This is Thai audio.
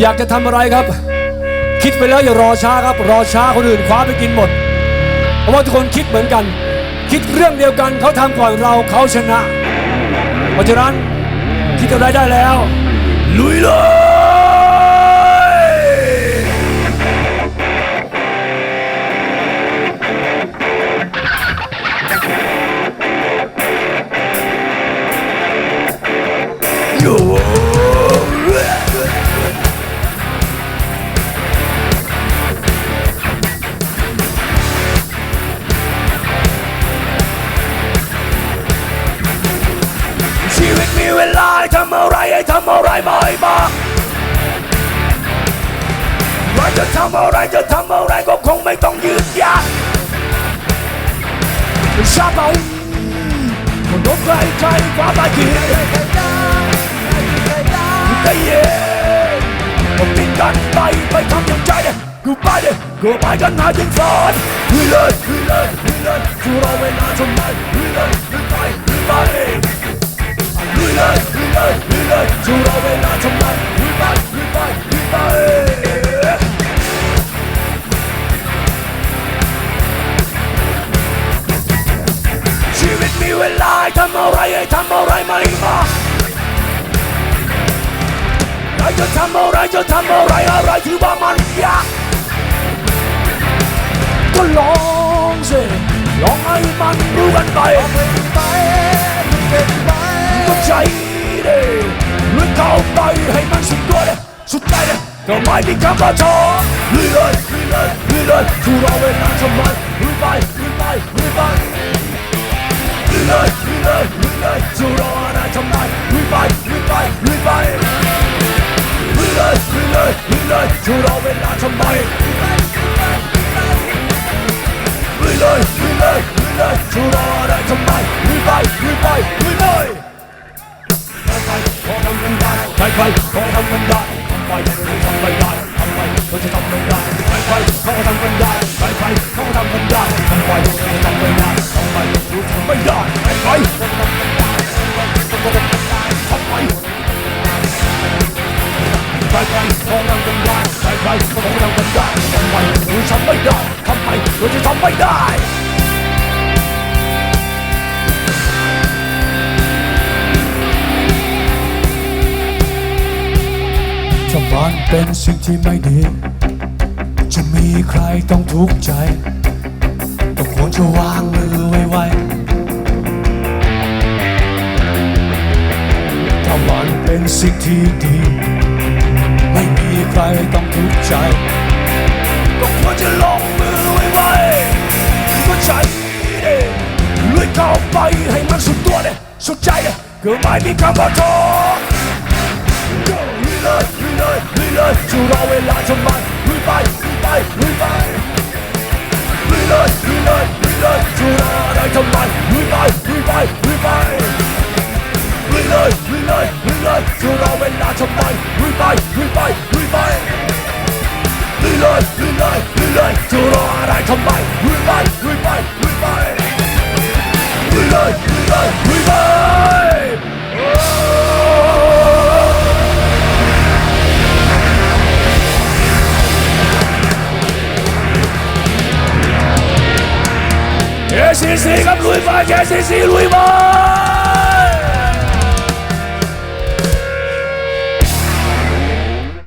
อยากจะทำอะไรครับ คิดไปแล้วอย่ารอช้าครับ รอช้าคนอื่นคว้าไปกินหมด เพราะว่าทุกคนคิดเหมือนกัน คิดเรื่องเดียวกันเขาทำก่อนเราเขาชนะ เพราะฉะนั้นคิดอะไรได้แล้ว ลุยเลย เวลาทำอะไรให้ทำอะไรไม่บอกว่าจะทำอะไรจะทำอะไรก็คงไม่ต้องยืดยาดชาบเอาคนรบใครใครความหมายคือแต่เย่ผมติดกันไปไปทำอย่างใจเด็กกูไปเด็กกูไปกันหาจนฝันลุยเลยลุยเลยลุยเลยชูเราเวลาทำไมลุยเลย เวลาทำอะไรให้ทำอะไรไม่มาใครจะทำอะไรจะทำอะไรอะไรที่ว่ามันยากก็ลองสิลองให้มันรู้กันไปก็ใจดิลุยเข้าไปให้มันสุดตัวเลยสุดใจเลยก็ไม่มีคำว่าท้อลุยเลยลุยเลยลุยเลยชูเราเวลาทำไมลุยไปลุยไปลุยไป ลุยเลยชูเราเวลาทำไมลุยเลยลุยเลยลุยเลยชูเราอะไรทำไมลุยไปลุยไปลุยไปใครๆก็ทำกันได้ใครๆก็ทำกันได้ทำไมเราทำไม่ได้ทำไมเราจะทำไม่ได้ใครๆก็ทำกันได้ใครๆก็ทำกันได้ทำไมเราจะทำไม่ได้ทำไมเราทำไม่ได้ใครๆก็ทำกันได้ทำไมใครๆก็ทำกันได้ ใครก็ทำกันได้ทำไมเราทำไม่ได้ทำไมเราจะทำไม่ได้ถ้ามันเป็นสิ่งที่ไม่ดี จะมีใครต้องทุกข์ใจ ก็ควรจะวางมือไว้ไว้ถ้ามันเป็นสิ่งที่ดี ไม่มีใครต ใจ ก็ควรจะลงมือไว้ไว้ก็ใจดิลุยเข้าไปให้มันสุดตัวเลยสุดใจเลยก็ไม่มีคำว่าท้อลุยเลยลุยเลยลุยเลย เจซีซีครั